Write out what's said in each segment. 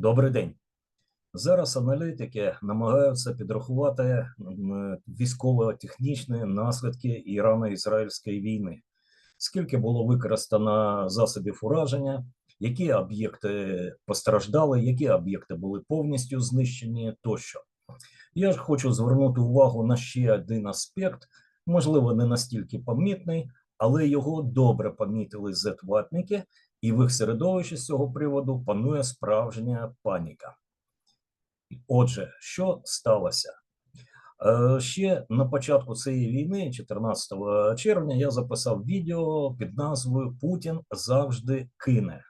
Добрий день. Зараз аналітики намагаються підрахувати військово-технічні наслідки Ірано-Ізраїльської війни. Скільки було використано засобів ураження, які об'єкти постраждали, які об'єкти були повністю знищені тощо. Я ж хочу звернути увагу на ще один аспект, можливо, не настільки помітний, але його добре помітили зетватники, і в їх середовищі з цього приводу панує справжня паніка. Отже, що сталося? Е, Ще на початку цієї війни, 14 червня, я записав відео під назвою Путін завжди кине.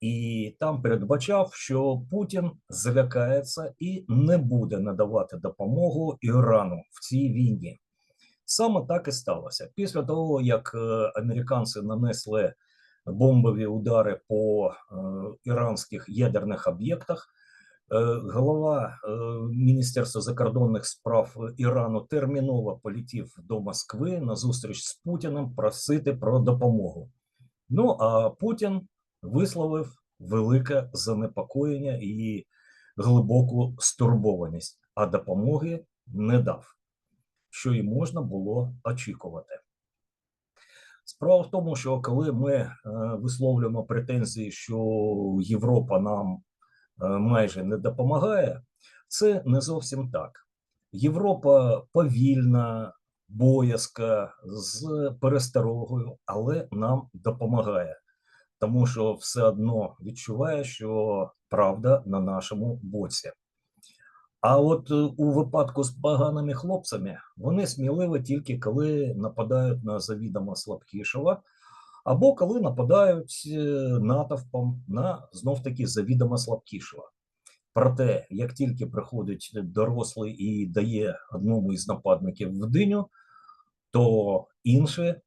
І там передбачав, що Путін злякається і не буде надавати допомогу Ірану в цій війні. Саме так і сталося. Після того, як е, американці нанесли бомбові удари по е, іранських ядерних об'єктах, е, голова е, Міністерства закордонних справ Ірану терміново полетів до Москви на зустріч з Путіним просити про допомогу. Ну а Путін висловив велике занепокоєння і глибоку стурбованість, а допомоги не дав, що і можна було очікувати. Справа в тому, що коли ми е, висловлюємо претензії, що Європа нам е, майже не допомагає, це не зовсім так. Європа повільна, боязка, з пересторогою, але нам допомагає, тому що все одно відчуває, що правда на нашому боці. А от е, у випадку з поганими хлопцями вони сміливі тільки коли нападають на завідомо слабкішого, або коли нападають е, натовпом на знов таки завідомо слабкішого. Проте, як тільки приходить дорослий і дає одному із нападників в диню, то інші е,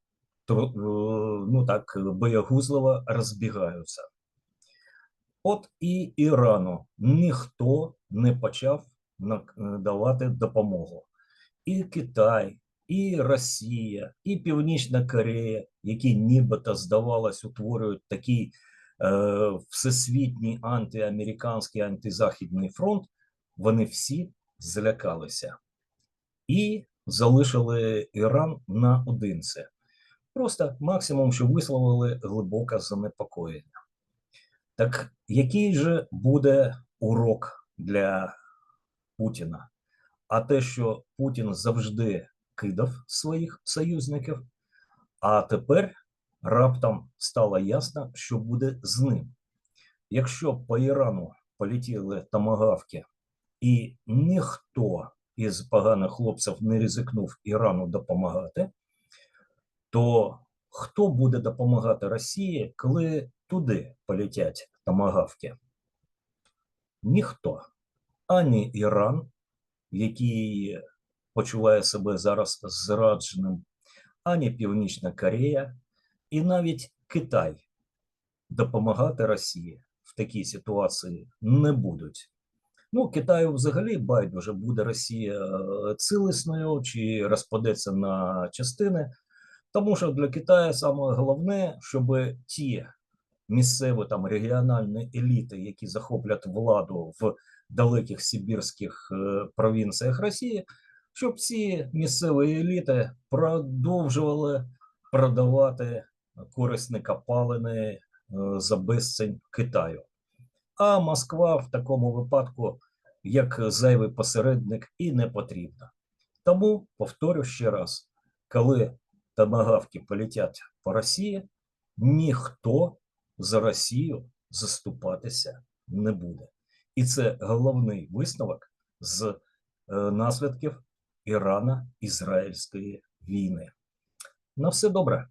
ну так боягузливо розбігаються. От і Ірану ніхто не почав надавати допомогу. І Китай, і Росія, і Північна Корея, які нібито здавалось, утворюють такий е, всесвітній антиамериканський антизахідний фронт, вони всі злякалися і залишили Іран наодинці. Просто максимум, що висловили глибоке занепокоєння. Так який же буде урок для Путіна? А те, що Путін завжди кидав своїх союзників, а тепер раптом стало ясно, що буде з ним. Якщо по Ірану полетіли томагавки, і ніхто із поганих хлопців не ризикнув Ірану допомагати, то хто буде допомагати Росії, коли туди полетять томагавки? Ніхто. Ані Іран, який почуває себе зараз зрадженим, ані Північна Корея, і навіть Китай допомагати Росії в такій ситуації не будуть. Ну, Китаю взагалі байдуже буде Росія е, цілісною чи розпадеться на частини, тому що для Китаю саме головне, щоб ті місцеві там регіональні еліти, які захоплять владу в далеких сибірських е, провінціях Росії, щоб ці місцеві еліти продовжували продавати корисні копалини е, за безцінь Китаю. А Москва в такому випадку, як зайвий посередник, і не потрібна. Тому повторю ще раз: коли томагавки полетять по Росії, ніхто за Росію заступатися не буде. І це головний висновок з е, наслідків Ірана-Ізраїльської війни. На все добре.